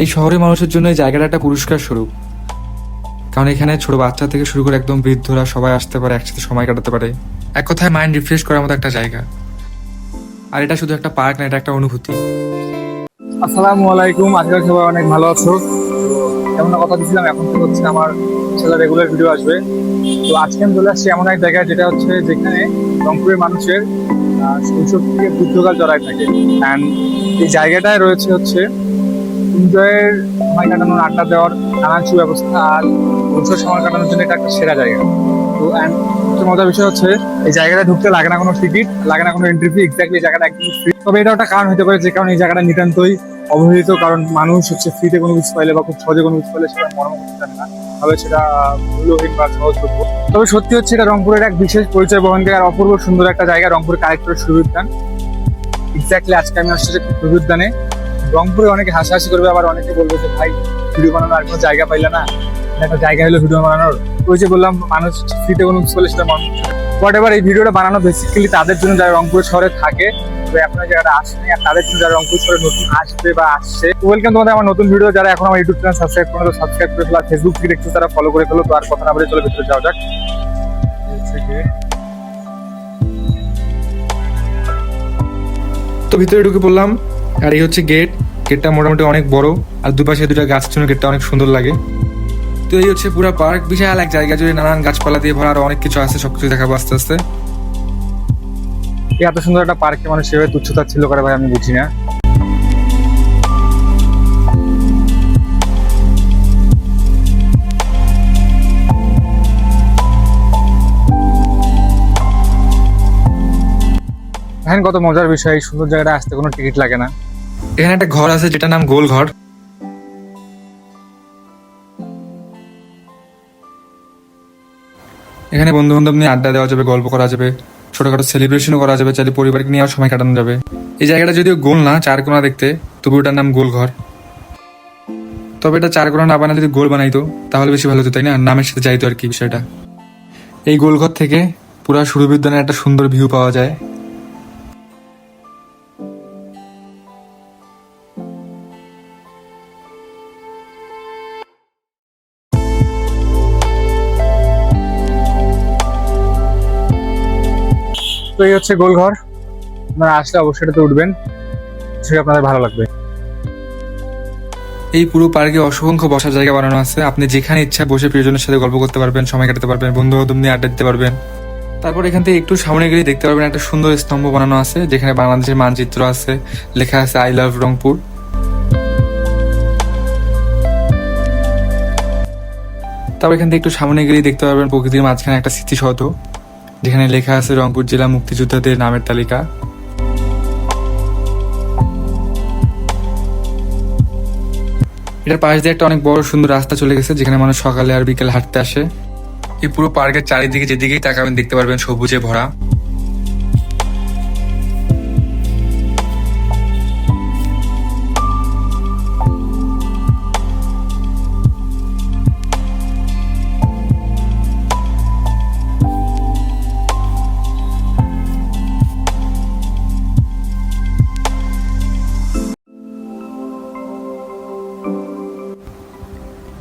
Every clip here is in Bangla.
এই শহরের মানুষের জন্য এই জায়গাটা একটা পুরস্কার স্বরূপ। কারণ এখানে ছোট বাচ্চা থেকে শুরু করে একদম বৃদ্ধরা সবাই আসতে পারে, একসাথে সময় কাটাতে পারে। এক কথায় মাইন্ড রিফ্রেশ করার মতো একটা জায়গা। আর এটা শুধু একটা পার্ক না, এটা একটা অনুভূতি। আসসালামু আলাইকুম, আশা করি সবাই অনেক ভালো আছো। এমন কথা দিয়েছিলাম এখন থেকে হচ্ছে আমার ছেলে রেগুলার ভিডিও আসবে। তো আজকে আমি চলে আসছি এমন এক জায়গায়, যেটা হচ্ছে যেখানে রংপুরের মানুষের শৈশব থেকে বুদ্ধকাল জড়ায় থাকে। অ্যান্ড এই জায়গাটায় রয়েছে হচ্ছে এনজয়ের সময় কাটানোর আড্ডা দেওয়ার নানান সুব্যবস্থা আর উৎসব সময় কাটানোর জন্য এটা একটা সেরা জায়গা। তো অ্যান্ড মজার বিষয় হচ্ছে, এই জায়গাটা ঢুকতে লাগে না কোনো টিকিট লাগে না কোনো এন্ট্রি ফি এক্স্যাক্টলি জায়গাটা একদম ফ্রি তবে এটা একটা কারণ হতে পারে যে কারণে এই জায়গাটা নিতান্তই অবহেলিত, কারণ মানুষ হচ্ছে ফ্রিতে কোনো কিছু পাইলে বা খুব সহজে কোনো কিছু পাইলে সেটা মর্ম করতে জানে না। তবে সেটা মূল্যহীন বা সহজযোগ্য তবে সত্যি হচ্ছে এটা রংপুরের এক বিশেষ পরিচয় বহনকারী আর অপূর্ব সুন্দর একটা জায়গা রংপুর কালেক্টরের সুবিধান। এক্স্যাক্টলি আজকে আমি আসছি সুবিধানে রংপুরে অনেকে হাসাহাসি করবে, আবার অনেকে বলবে যে, ভাই ভিডিও বানানোর আর কোনো জায়গা পাইলে না। একটা জায়গা হলো ভিডিও বানানোর। ওই যে বললাম, মানুষ ফ্রিতে কোনো করলে সেটা মানুষ বাট এবার এই ভিডিওটা বানানো বেসিক্যালি তাদের জন্য যারা রংপুর শহরে থাকে, তো জায়গাটা আসেনি, আর তাদের জন্য যারা রংপুর শহরে নতুন আসবে বা আসছে ওয়েলকাম তোমাদের আমার নতুন ভিডিও যারা এখন আমার ইউটিউব চ্যানেল সাবস্ক্রাইব করে তো সাবস্ক্রাইব করে ফেলো ফেসবুক থেকে দেখছ তারা ফলো করে ফেলো, তো আর কথা না বলে চলো ভিতরে যাওয়া যাক। তো ভিতরে ঢুকে পড়লাম, আর এই হচ্ছে গেট গেটটা মোটামুটি অনেক বড়, আর দুপাশে দুটা গাছ জন্য গেটটা অনেক সুন্দর লাগে। তো এই হচ্ছে পুরো পার্ক, বিশাল এক জায়গা জুড়ে নানান গাছপালা দিয়ে ভরা, আর অনেক কিছু আছে, সবকিছু দেখাবো আস্তে আস্তে। এত সুন্দর একটা পার্কে মানুষ সেভাবে তুচ্ছতা ছিল করে ভাই, আমি বুঝি না। দেখেন কত মজার বিষয়, এই সুন্দর জায়গাটা আসতে কোনো টিকিট লাগে না। এখানে একটা ঘর আছে যেটার নাম গোল ঘর। এখানে বন্ধু বান্ধব নিয়ে আড্ডা দেওয়া যাবে, গল্প করা যাবে, ছোটখাটো সেলিব্রেশনও করা যাবে, চাইলে পরিবারকে নিয়েও সময় কাটানো যাবে। এই জায়গাটা যদিও গোল না চার কোনা দেখতে, তবু ওটার নাম গোল ঘর। তবে এটা চার কোনা না বানালে যদি গোল বানাইতো, তাহলে বেশি ভালো হতো, তাই না? নামের সাথে যাইতো আর কি বিষয়টা। এই গোল ঘর থেকে পুরা সুরবিদ্যানের একটা সুন্দর ভিউ পাওয়া যায়। এই হচ্ছে গোলঘর। আপনারা আসলে অবশ্যই এটাতে উঠবেন। সেটা আপনাদের ভালো লাগবে। এই পুরো পার্কে অসংখ্য বসার জায়গা বানানো আছে। আপনি যেখানে ইচ্ছা বসে প্রিয়জনের সাথে গল্প করতে পারবেন, সময় কাটাতে পারবেন, বন্ধু বান্ধব নিয়ে আড্ডা দিতে পারবেন। তারপর এখান থেকে একটু সামনে গেলে দেখতে পারবেন একটা সুন্দর স্তম্ভ বানানো আছে, যেখানে বাংলাদেশের মানচিত্র আছে, লেখা আছে আই লাভ রংপুর। তারপর এখান থেকে একটু সামনে গেলেই দেখতে পারবেন প্রকৃতির মাঝখানে একটা স্মৃতিসৌধ। যেখানে লেখা আছে রংপুর জেলা মুক্তিযোদ্ধাদের নামের তালিকা। এটার পাশ দিয়ে একটা অনেক বড় সুন্দর রাস্তা চলে গেছে, যেখানে মানুষ সকালে আর বিকেল হাঁটতে আসে। এই পুরো পার্কের চারিদিকে যেদিকেই তাকাবেন দেখতে পারবেন সবুজে ভরা।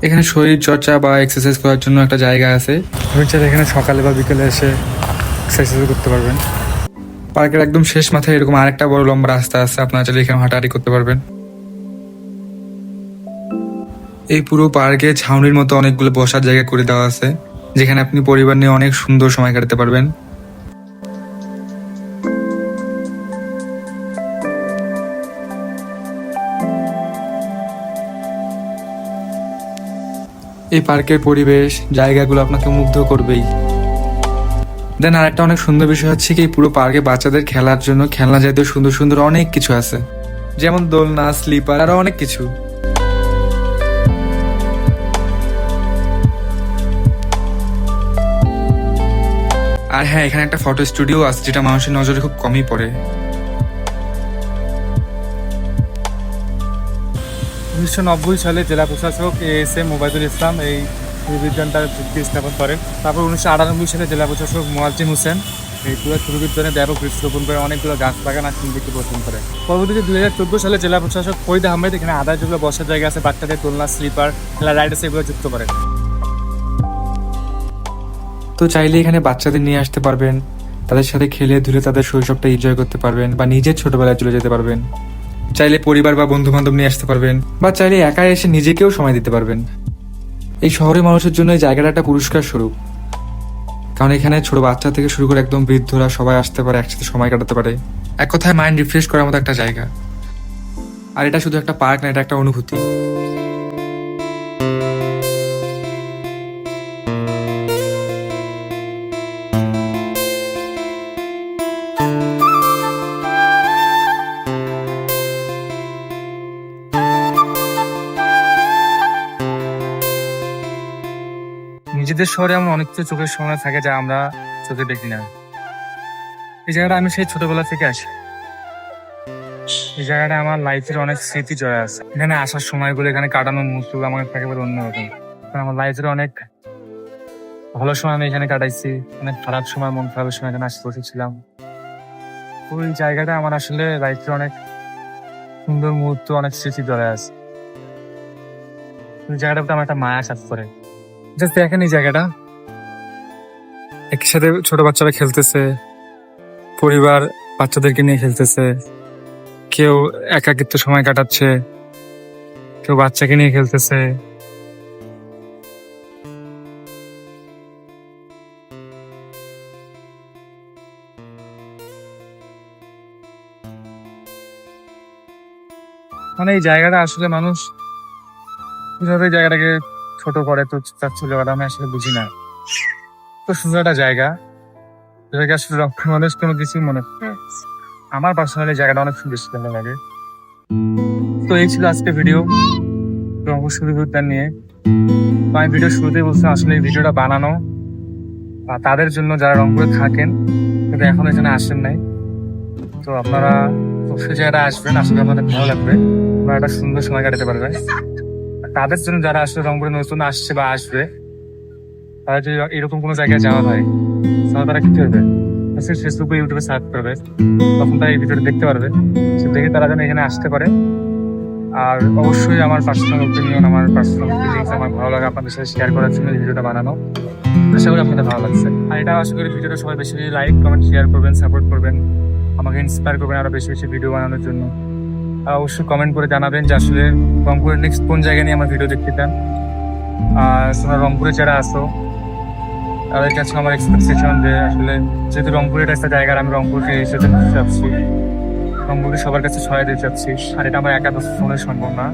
এখানে শরীর চর্চা বা এক্সারসাইজ করার জন্য একটা জায়গা আছে। আপনি চাইলে এখানে সকালে বা বিকেলে এসে এক্সারসাইজ করতে পারবেন। পার্কের একদম শেষ মাথায় এরকম আরেকটা বড় লম্বা রাস্তা আছে আপনারা চাইলে এখানে হাঁটাহাঁটি করতে পারবেন। এই পুরো পার্কে ছাউনির মতো অনেকগুলো বসার জায়গা করে দেওয়া আছে যেখানে আপনি পরিবার নিয়ে অনেক সুন্দর সময় কাটাতে পারবেন। এই পার্কের পরিবেশ, জায়গাগুলো আপনাকে মুগ্ধ করবেই। দেন আরেকটা অনেক সুন্দর বিষয় হচ্ছে কি, পুরো পার্কে বাচ্চাদের খেলার জন্য খেলনা জাতীয় সুন্দর সুন্দর অনেক কিছু আছে। যেমন দোলনা, স্লিপার, আরও অনেক কিছু। আর হ্যাঁ এখানে একটা ফটো স্টুডিও আছে যেটা মানুষের নজরে খুব কমই পড়ে। উনিশশো নব্বই সালে জেলা প্রশাসক A S M Mobaidul Islam এই বিজ্ঞানটার ভিত্তি স্থাপন করেন। তারপর উনিশশো আটানব্বই সালে জেলা প্রশাসক মোয়াজ্জিম হোসেন এই পুরো জন্য ব্যাপক বৃক্ষরোপণ করে অনেকগুলো গাছ বাগান আর সিন্ধুকে রোপণ করে পরবর্তীতে দুই হাজার চোদ্দ সালে জেলা প্রশাসক ফরিদ আহমেদ এখানে আদার যেগুলো বসার জায়গা আছে বাচ্চাদের দোলনা, স্লিপার খেলা রাইড এগুলো যুক্ত করেন। তো চাইলে এখানে বাচ্চাদের নিয়ে আসতে পারবেন, তাদের সাথে খেলে ধুলে তাদের শৈশবটা এনজয় করতে পারবেন বা নিজের ছোটবেলায় চলে যেতে পারবেন। চাইলে পরিবার বা বন্ধু বান্ধব নিয়ে আসতে পারবেন, বা চাইলে একাই এসে নিজেকেও সময় দিতে পারবেন। এই শহরের মানুষের জন্য এই জায়গাটা একটা পুরস্কার স্বরূপ। কারণ এখানে ছোট বাচ্চা থেকে শুরু করে একদম বৃদ্ধরা সবাই আসতে পারে, একসাথে সময় কাটাতে পারে। এক কথায় মাইন্ড রিফ্রেশ করার মতো একটা জায়গা। আর এটা শুধু একটা পার্ক না, এটা একটা অনুভূতি। নিজেদের শহরে এমন অনেক কিছু চোখের সামনে থাকে যা আমরা চোখে দেখি না। এই জায়গাটা আমি সেই ছোটবেলা থেকে আসি। এই জায়গাটা আমার লাইফের অনেক স্মৃতি জয় আছে। এখানে আসার সময়গুলো, এখানে কাটানোর মুহূর্ত আমার একেবারে অন্যরকম কারণ আমার লাইফের অনেক ভালো সময় আমি এখানে কাটাইছি। অনেক খারাপ সময়, মন খারাপের সময় এখানে আসতে বসেছিলাম। ওই জায়গাটা আমার আসলে লাইফের অনেক সুন্দর মুহূর্ত, অনেক স্মৃতি জড়ে আছে। ওই জায়গাটাতে আমার একটা মায়া কাজ করে। জাস্ট দেখেন এই জায়গাটা। একসাথে ছোট বাচ্চারা খেলতেছে, পরিবার বাচ্চাদেরকে নিয়ে খেলতেছে, কেউ একাকিত্ব সময় কাটাচ্ছে, কেউ বাচ্চাকে নিয়ে খেলতেছে। মানে এই জায়গাটা আসলে মানুষ জায়গাটাকে ছোট করে তো চাচ্ছিল ওটা আমি আসলে বুঝি না। তো সুন্দর একটা জায়গা। যেটাকে আসলে মানুষ কোনো কিছুই মনে আমার পার্সোনালি জায়গাটা অনেক সুন্দর ভালো লাগে তো এই ছিল আজকে ভিডিও উদ্যান নিয়ে। তো আমি ভিডিও শুরুতেই বলছি, আসলে এই ভিডিওটা বানানো। আর তাদের জন্য যারা রংপুরে থাকেন কিন্তু এখন এখানে আসেন নাই। তো আপনারা অবশ্যই জায়গাটা আসবেন। আসলে আপনাদের ভালো লাগবে। আপনারা একটা সুন্দর সময় কাটাতে পারবেন। তাদের জন্য যারা আসলে রংপুরে নতুন আসছে বা আসবে, তারা যদি এরকম কোনো জায়গায় যাওয়া হয়, তাহলে তারা কি করবে? ফেসবুক ইউটিউবে সার্চ করবে, তখন তারা এই ভিডিওটা দেখতে পারবে। সে দেখে তারা যেন এখানে আসতে পারে। আর অবশ্যই আমার পার্সোনাল ওপিনিয়ন আমার পার্সোনাল ফিলিংস আমার ভালো লাগে আপনাদের সাথে শেয়ার করার জন্য এই ভিডিওটা বানানো। আশা করি আপনাদের ভালো লাগছে। আর এটা আশা করি ভিডিওটা সবাই বেশি বেশি লাইক কমেন্ট শেয়ার করবেন সাপোর্ট করবেন। আমাকে ইন্সপায়ার করবেন আরও বেশি বেশি ভিডিও বানানোর জন্য। অবশ্যই কমেন্ট করে জানাবেন যে আসলে রংপুরের নেক্সট কোন জায়গায় নিয়ে আমার ভিডিও দেখতে চান। আর তোমরা রংপুরে যারা আসো তাদের কাছে আমার এক্সপেকটেশন যে আসলে যেহেতু রংপুরের একটা জায়গা আমি রংপুরকে হিসেবে চাচ্ছি রংপুরকে সবার কাছে সহায় দিতে চাচ্ছি। আর এটা আমার একা ফোনে সম্ভব না।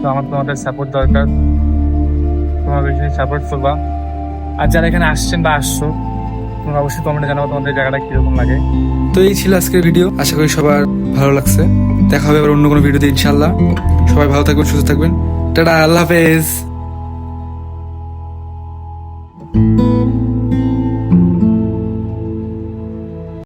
তো আমার তোমাদের সাপোর্ট দরকার। তোমার বেশি সাপোর্ট করবা। আর যারা এখানে আসছেন বা আসছো, তোমরা অবশ্যই কমেন্টে জানাব তোমাদের জায়গাটা কীরকম লাগে। তো এই ছিল আজকের ভিডিও আশা করি সবার ভালো লাগছে। দেখা হবে আবার অন্য কোনো ভিডিওতে ইনশাল্লাহ সবাই ভালো থাকবেন, সুস্থ থাকবেন। টাটা, আল্লাহ হাফেজ।